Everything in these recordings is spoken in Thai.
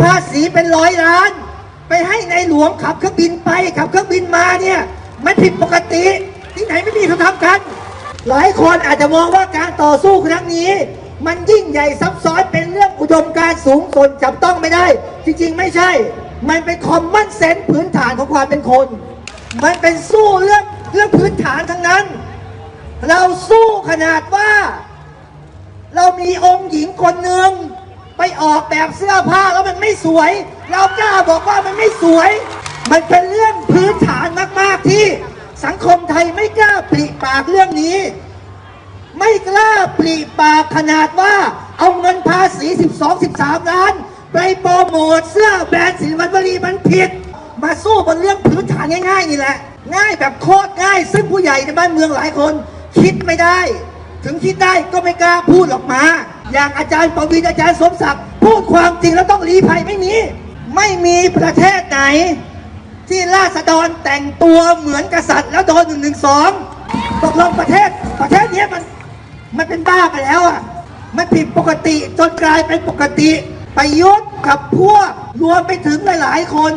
ภาษีเป็นร้อยล้าน ไปให้ในหลวงขับเครื่องบินไปขับเครื่องบินมาเนี่ยมันผิดปกติที่ไหนไม่มีเขาทำกัน หลายคนอาจจะมองว่าการต่อสู้ครั้งนี้ มันยิ่งใหญ่ซับซ้อนเป็นเรื่องอุดมการสูงส่วนจับต้องไม่ได้ จริงๆ ไม่ใช่ มันเป็นคอมมอนเซนส์พื้นฐานของความเป็นคน มันเป็นสู้เรื่องเรื่องพื้นฐานทั้งนั้น เราสู้ขนาดว่า เรามีองค์หญิงคน ออกแบบเสื้อผ้าแล้วมันไม่สวย เรากล้าบอกว่ามันไม่สวย มันเป็นเรื่องพื้นฐานมากๆที่สังคมไทยไม่กล้าปริปากเรื่องนี้ ไม่กล้าปริปากขนาดว่า เอาเงินภาษี 12 13 ล้าน ไปโปรโมทเสื้อแบรนด์สินวัตรีมันผิด มาสู้บนเรื่องพื้นฐานง่ายๆนี่แหละ ง่ายแบบโคตรง่าย ซึ่งผู้ใหญ่ในบ้านเมืองหลายคน คิดไม่ได้ ถึงคิดได้ก็ไม่กล้าพูดออกมา อย่างอาจารย์ปวีณอาจารย์สมศักดิ์ พูดความจริงแล้วต้องรีภัยไม่มี ไม่มีประเทศไหน ที่ราษฎรแต่งตัวเหมือนกษัตริย์แล้วโดนหนึ่งหนึ่งสองตกลงประเทศประเทศนี้มันมันเป็นบ้าไปแล้วอะมันผิดปกติจนกลายเป็นปกติประยุทธ์กับพวกรวมไปถึงหลาย ๆ คน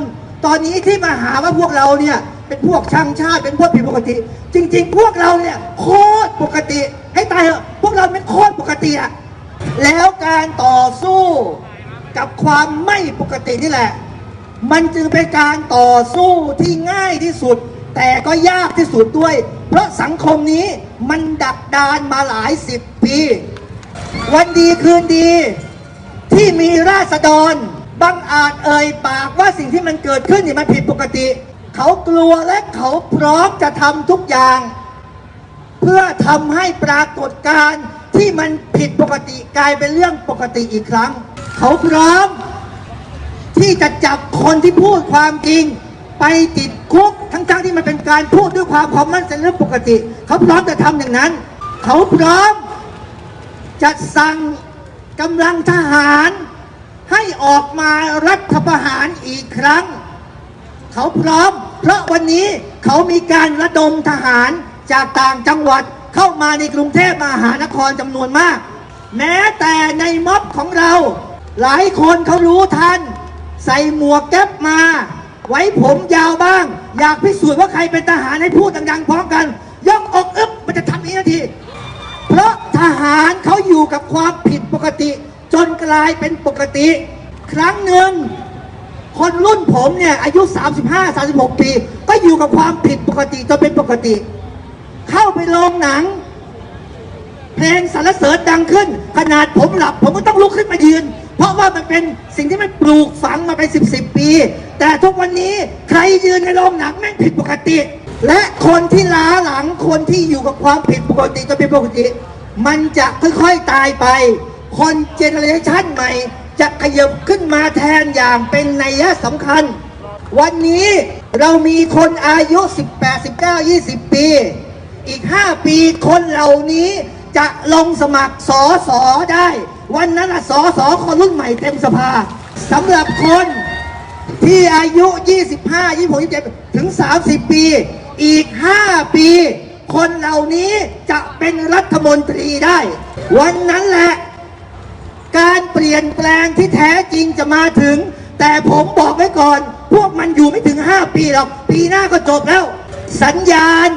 ตอนนี้ที่มาหาว่าพวกเราเนี่ยเป็นพวกช่างชาติเป็นพวกผิดปกติ จริง ๆ พวกเราเนี่ยโคตรปกติ ให้ตายเถอะพวกเราเป็นโคตรปกติอะแล้วการต่อสู้กับ ความไม่ปกตินี่แหละ มันจึงเป็นการต่อสู้ที่ง่ายที่สุด แต่ก็ยากที่สุดด้วย เพราะสังคมนี้มันดักดานมาหลายสิบปี วันดีคืนดี ที่มีราษฎรบังอาจเอ่ยปากว่าสิ่งที่มันเกิดขึ้นนี่มันผิดปกติ เขากลัวและเขาพร้อมจะทำทุกอย่าง เพื่อทำให้ปรากฏการณ์ที่มันผิดปกติกลายเป็นเรื่องปกติอีกครั้ง เขาพร้อม ที่จะจับคนที่พูดความจริง ไปติดคุกทั้งๆที่มันเป็นการพูดด้วยความคอมมอนเซนส์เรื่องปกติ เขาพร้อมจะทำอย่างนั้น เขาพร้อม จะสั่งกำลังทหาร ให้ออกมารัฐประหารอีกครั้ง เขาพร้อม เพราะวันนี้เขามีการระดมทหารจากต่างจังหวัดเข้ามาในกรุงเทพมหานครจำนวนมาก แม้แต่ในม็อบของเรา หลายคนเขารู้ทัน ใส่หมวกแก๊ปมา ไว้ผมยาวบ้าง อยากพิสูจน์ว่าใครเป็นทหารให้พูดดังๆพร้อมกันยกอกอึ๊บมันจะทำนี้นาที เพราะทหารเขาอยู่กับความผิดปกติ จนกลายเป็นปกติ ครั้งหนึ่งคนรุ่นผมเนี่ย อายุ 35 36 ปี ก็อยู่กับความผิดปกติจนเป็นปกติ เข้าไปโรงหนัง เพลงสรรเสริญดังขึ้น ขนาดผมหลับ ผมก็ต้องลุกขึ้นมายืน เพราะว่ามันเป็นสิ่งที่มันปลูกฝังมาเป็นสิบสิบปี แต่ทุกวันนี้ใครยืนในโรงหนังแม่งผิดปกติ และคนที่ล้าหลังคนที่อยู่กับความผิดปกติจนเป็นปกติ มันจะค่อยๆตายไป คนเจเนอเรชันใหม่ จะขยับขึ้นมาแทนอย่างเป็นนัยสำคัญ วันนี้เรามีคนอายุ 18 19 20 ปี อีก 5 ปีคนเหล่านี้ จะลงสมัครสอสอได้ วันนั้นน่ะสอสอคนรุ่นใหม่เต็มสภาสำหรับคนที่อายุ 25 26 27 ถึง 30 ปี อีก 5 ปี คนเหล่านี้จะเป็นรัฐมนตรีได้ วันนั้นแหละ การเปลี่ยนแปลงที่แท้จริงจะมาถึง แต่ผมบอกไว้ก่อน พวกมันอยู่ไม่ถึง 5 ปีหรอก ปีหน้าก็จบแล้ว สัญญาณ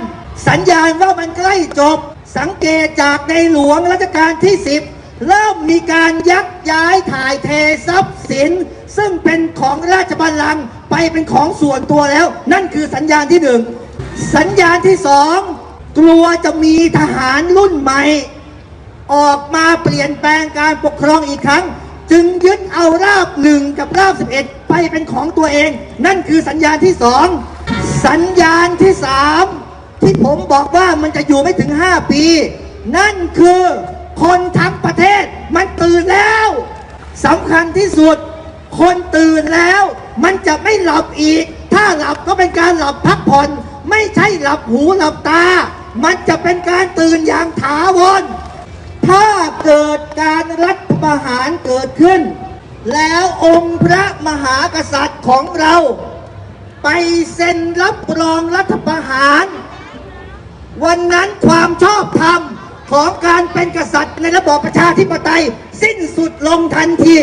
สัญญาณว่ามันใกล้จบ สังเกตจากในหลวงรัชกาลที่ 10 เริ่มมีการยักย้ายถ่ายเททรัพย์สิน ซึ่งเป็นของราชบัลลังก์ไปเป็นของส่วนตัวแล้ว นั่นคือสัญญาณที่หนึ่งสัญญาณที่สองกลัวจะมีทหารรุ่นใหม่ ออกมาเปลี่ยนแปลงการปกครองอีกครั้ง จึงยึดเอาราบหนึ่งกับราบสิบเอ็ดไปเป็นของตัวเอง นั่นคือสัญญาณที่สองสัญญาณที่สาม ที่ผมบอกว่ามันจะอยู่ไม่ถึง 5 ปี นั่นคือคนทั้งประเทศมันตื่นแล้วสำคัญที่สุด คนตื่นแล้ว มันจะไม่หลับอีก ถ้าหลับก็เป็นการหลับพักผ่อนไม่ใช่หลับหูหลับตา มันจะเป็นการตื่นอย่างถาวรถ้าเกิดการรัฐประหารเกิดขึ้น แล้วองค์พระมหากษัตริย์ของเรา ไปเซ็นรับรองรัฐประหาร วันนั้นความชอบธรรมของการเป็นกษัตริย์ในระบอบประชาธิปไตย สิ้นสุดลงทันที